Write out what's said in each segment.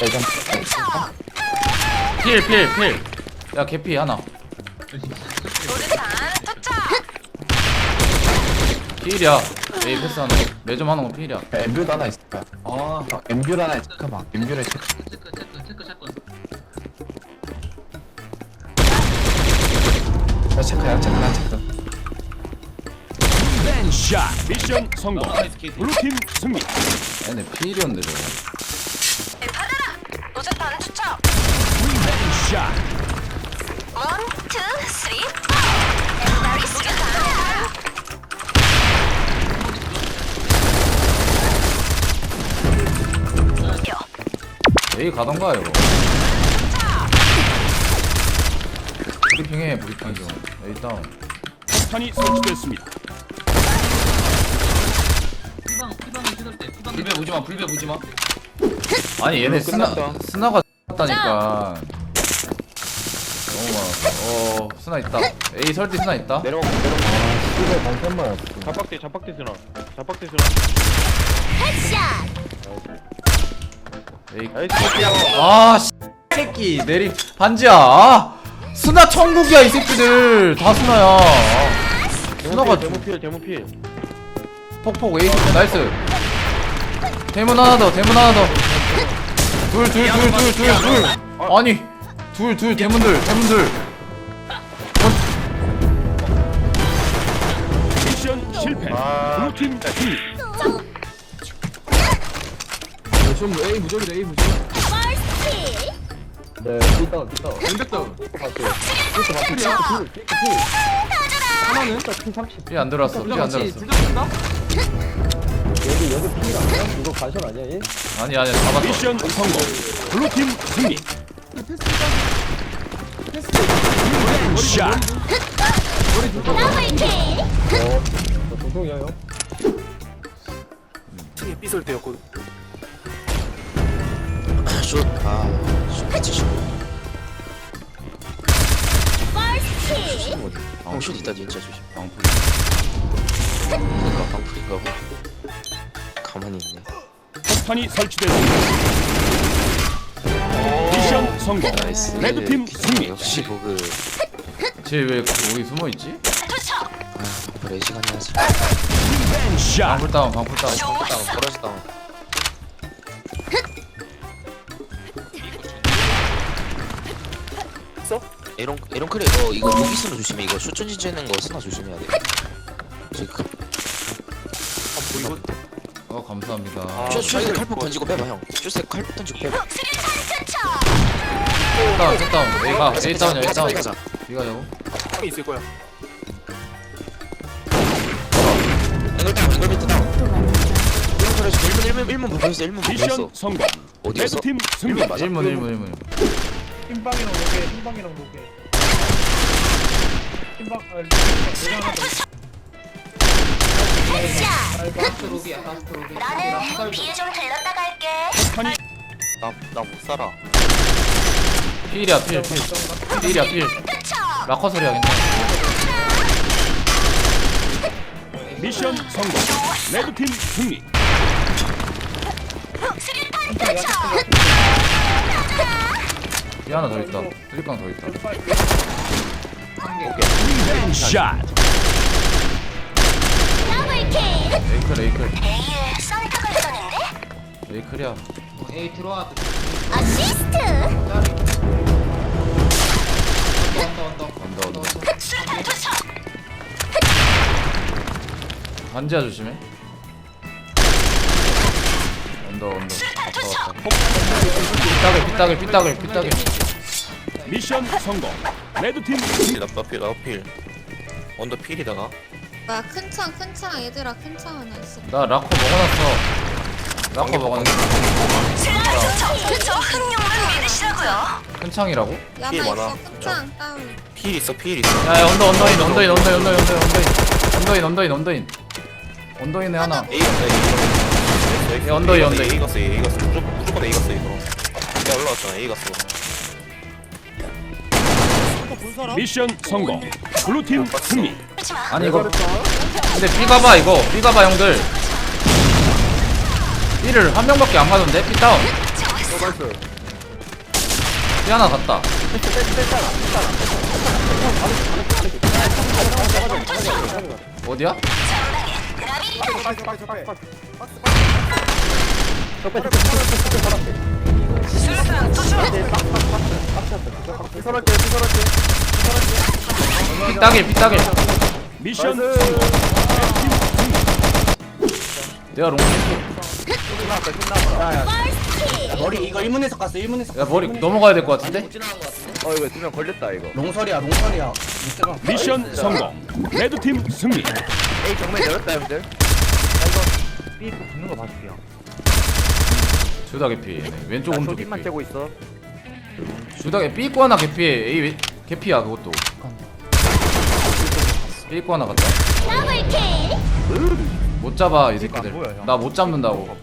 일단 필, 필, 필. 야, 개피 하나. 필이야. 에이, 패스 하나. 매점 하는 거 필이야. 엠뷰도 하나 있을 거야. 아, 어, 엠뷰 하나 체크봐. 엠뷰를 체크. 체크 체크 체크 샷건 야, 체크야, 체크야, 체크. 샷 미션 성공 블루팀 승리 얘네 필이었는데, 저거. 쓰리, 포 엔다리 수류탄 에이, 가던가, 이거. 브리핑해, 브리핑 좀. 에이, 다운. 폭탄이 설치됐습니다 피방 피방을 찍을 때 피방 불배 보지 마, 불배 보지 마. 아니 얘네 스나 끝났다. 스나가 다니까 너무 많았어. 어 스나 있다. A 설디 스나 있다. 내려가, 내려가. 이거 방탄만 잡박대 잡박대 쓰나 잡박대 쓰나 A 나이스 아 씨, 새끼 내리 반지야. 아, 스나 천국이야 이 새끼들 다 스나야. 아, 스나가 데모필 데모필 폭폭 A 나이스. 대문 하나 더 대문 하나 더. 둘 둘 둘 둘 둘 둘. 아니 둘 둘 대문들 대문들. 미션 실패 아. 블루팀 승리 좀 A 무적이다 A 무적 네 삐따 삐따 왼백다 삐따 봤어요 삐따 봤어요 삐따 삐 하나는 피 30. 삐안 들었어 삐안 들었어. 여기 여기 피가 아니야? 이거 관심 아니야 얘? 아니 아니 잡았어. 미션 성공 블루팀 승리 샷 어, 방풀. 그러니까 방풀인가 봐 가만히 있네 폭탄이 설치됐습니다 미션 성공. 나이스. 레드팀 승리. 역시 보그. 쟤왜 거기 숨어 있지? 아 방풀 시간이 하지 샷 방풀 다운 방풀 다운. 좋았어. 벌어졌다 에롱 에롱 크레 이거 이거 무기 쓰는 거 조심해. 이거 슛 전지지는 거 쓰나 조심해야 돼. 지금 어 감사합니다. 슛 슛에 칼폭 던지고 빼봐 형. 슛에 칼폭 던지고 빼봐. 투척 다운 셋 다운. A가 A 다운이야 A 다운. 가자 B가 요. 앵글 다운 앵글 비트 다운 에롱 크레 1문 1문 1문 부분있어 1문 부분있어. 미션 성공. 어디였어? 레드팀 승리. 1문 맞아 1문 1문 1문. 흰방이랑 녹게 흰방이랑 녹게. 흰방 아 내가 하나 더 라스트 로비야 라스트 로비. 나는 비에 좀 들렀다 갈게. 폭탄이 나못 살아 필이야 필 필. 필이야 필. 라커 소리야 괜찮아. 미션 성공 레드팀 승리 수류탄 투척 B 하나 더 있다. 쓰리깡 더 있다. 샷 더블킬 에이클 A에 썬탁을 쏘는데 에이클이야. A 들어와 어시스트 반지야 조심해. 언더 언더. 왔다 왔다. 삐딱을 삐딱을 삐딱을 삐딱을. 미션 성공 레드팀 승리 나필 나필 언더 필이다가 뭐야 큰창 큰창 얘들아 큰 창 하나 있어 나 라커 먹어놨어. 라커 투척 저 흥룡만 믿으시라고요 큰 창이라고? 필 있어 많아. 큰창 다운 필 있어 필 있어 야야 언더 언더인 언더인 언더인 언더인 언더인 언더인 언더인 언더인 언더인에 하나. A 갔다 A 야, 언더, 이 언더. A 갔어 A 갔어 무조건 무조건 A 갔어 이거. 야 올라왔잖아 A 갔어 미션 성공. 블루팀 승리 그렇지마 아니 이거 근데 B 가봐 이거. B 가봐 형들. B를 한 명밖에 안 가던데? B 다운. 나이스 피 하나 갔다. 어디야? 피 따길 피 따길 미션. 내가 롱 머리 이거 1문에서 갔어 1문에서 야 머리 넘어가야 될 것 같은데? 어 이거 두명 걸렸다 이거 롱설이야 롱설이야 미션 성공. 레드팀 승리. A 정면 열었다 형들 주다 개피. 얘네. 왼쪽 오른쪽 쇼딩만 개피. 째고 있어. 주다 개피 삐고 하나 개피해 A 왼- 개피야 그것도. 삐고 하나 갔다. 못 잡아 이 새끼들. 나못 잡는다고.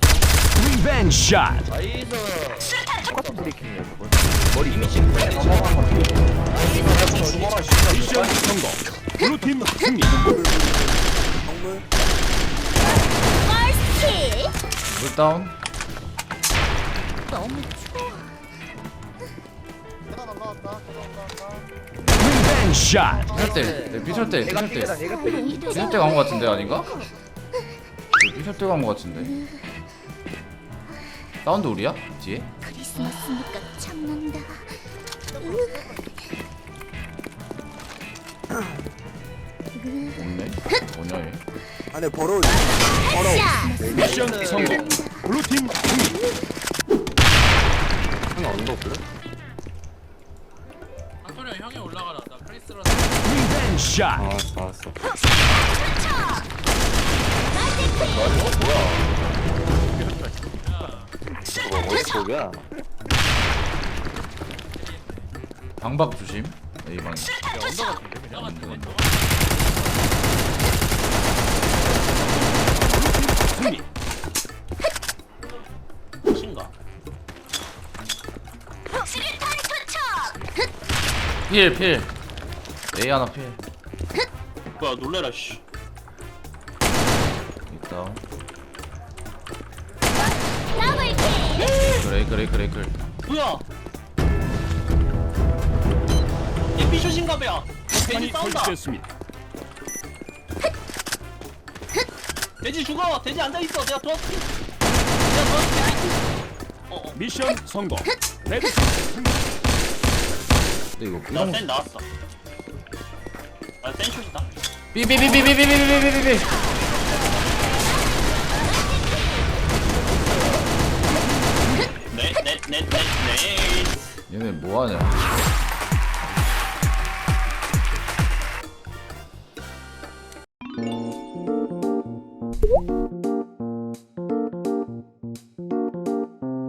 리벤지 샷. 똑같은 브레이킹이야 저거 머리 이미지 미션 성공. 블루팀 승리. 물다운 너무 추워. 비셜대, 비셜대, 비셜대. 비셜대 간거 같은데 아닌가? 네, 비셜대 간거 같은데. 다운 돌이야? 뒤에? 크리스마스니까 참는다. 없네 뭐냐 얘 아니 버러워 버러 저거 어디 쪽이야? 방박 조심. A 방. 신가? 필 필. A 하나 필. 뭐야 놀래라 씨. 있다. 그래 그래 그래 그래. 뭐야? 얘 삐쇼신가봐야 판이 설치됐습니다. 돼지 죽어. 돼지 앉아 있어. 내가 도와줄게. 내가 도와줄게. 미션 성공. 승리. 근데 이거 나센 나왔어. 나센 숏이다 삐삐삐삐삐삐삐삐삐삐 네네네네네 얘네 뭐하냐